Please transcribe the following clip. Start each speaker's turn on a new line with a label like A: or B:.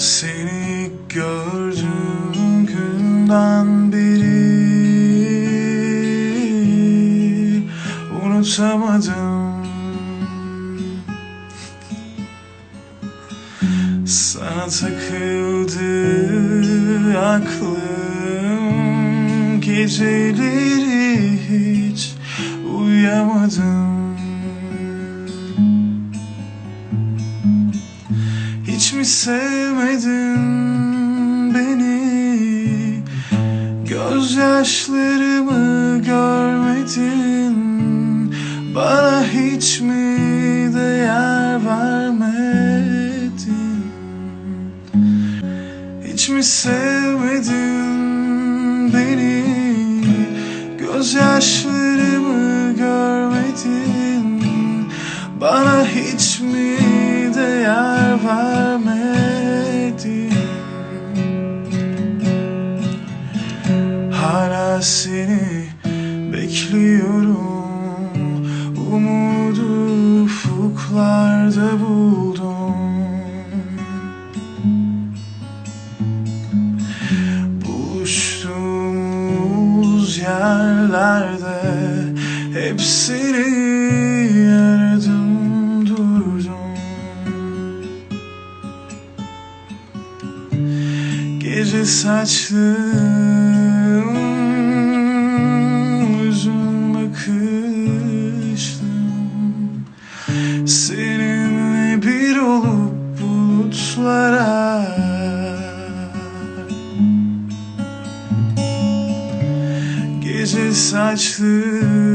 A: Seni gördüğüm günden beri. Unutamadım. Sana takıldı aklım. Geceleri hiç uyuyamadım Hiç mi sevmedin beni. Gözyaşlarımı görmedin. Bana hiç mi değer vermedin? Hiç mi sevmedin beni? Gözyaşlarımı vermedin Hala seni bekliyorum. Umudu ufuklarda buldum. Buluştuğumuz yerlerde Hep Gece saçlım Uzun bakışlım Seninle bir olup bulutlara. Gece saçlım